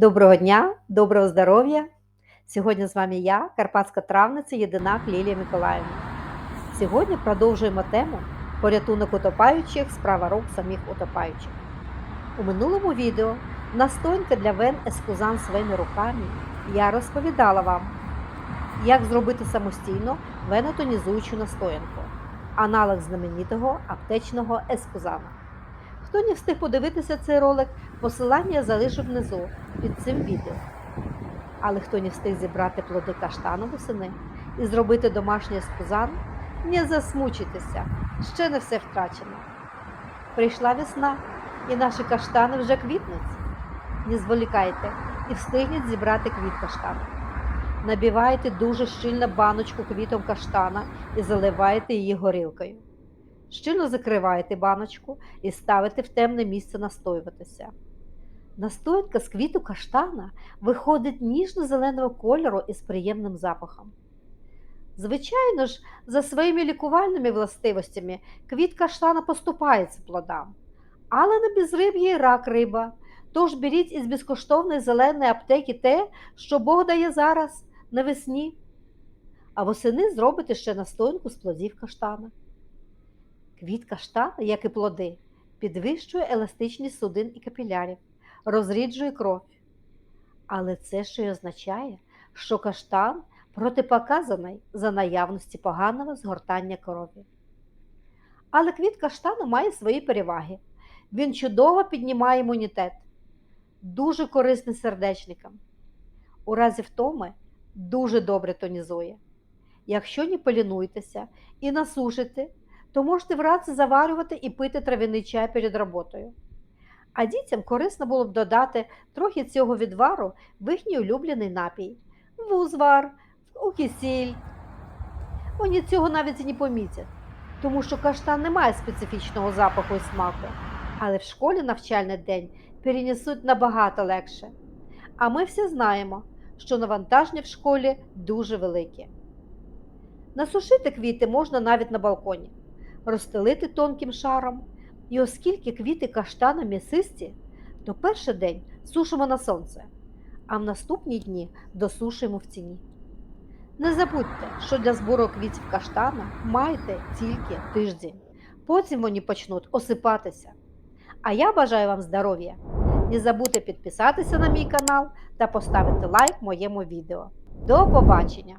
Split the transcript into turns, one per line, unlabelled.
Доброго дня, доброго здоров'я! Сьогодні з вами я, карпатська травниця Єдинак Лілія Миколаївна. Сьогодні продовжуємо тему порятунок утопаючих, справа рук самих утопаючих. У минулому відео настоянка для вен ескузан своїми руками я розповідала вам, як зробити самостійно венотонізуючу настоянку, аналог знаменитого аптечного ескузана. Хто не встиг подивитися цей ролик, посилання я залишу внизу під цим відео. Але хто не встиг зібрати плоди каштану восени і зробити домашній ескузан, не засмучуйтеся, ще не все втрачено. Прийшла весна, і наші каштани вже квітнуть. Не зволікайте і встигніть зібрати квіт каштану. Набивайте дуже щільно баночку квітом каштана і заливайте її горілкою. Щільно закриваєте баночку і ставите в темне місце настоюватися. Настоянка з квіту каштана виходить ніжно-зеленого кольору із приємним запахом. Звичайно ж, за своїми лікувальними властивостями квіт каштана поступається плодам, але на безриб'ї рак риба. Тож беріть із безкоштовної зеленої аптеки те, що Бог дає зараз навесні, а восени зробите ще настоянку з плодів каштана. Квіт каштана, як і плоди, підвищує еластичність судин і капілярів, розріджує кров. Але це ще й означає, що каштан протипоказаний за наявності поганого згортання крові. Але квіт каштану має свої переваги. Він чудово піднімає імунітет, дуже корисний сердечникам. У разі втоми дуже добре тонізує. Якщо не полінуєтеся і насушите, то можете вранці заварювати і пити трав'яний чай перед роботою. А дітям корисно було б додати трохи цього відвару в їхній улюблений напій, в узвар, у кисіль. Вони цього навіть і не помітять, тому що каштан не має специфічного запаху і смаку, але в школі навчальний день перенесуть набагато легше. А ми всі знаємо, що навантаження в школі дуже велике. Насушити квіти можна навіть на балконі розстелити тонким шаром, і оскільки квіти каштана м'ясисті, то перший день сушимо на сонце, а в наступні дні досушуємо в тіні. Не забудьте, що для збору квітів каштана маєте тільки тиждень, потім вони почнуть осипатися. А я бажаю вам здоров'я! Не забудьте підписатися на мій канал та поставити лайк моєму відео. До побачення!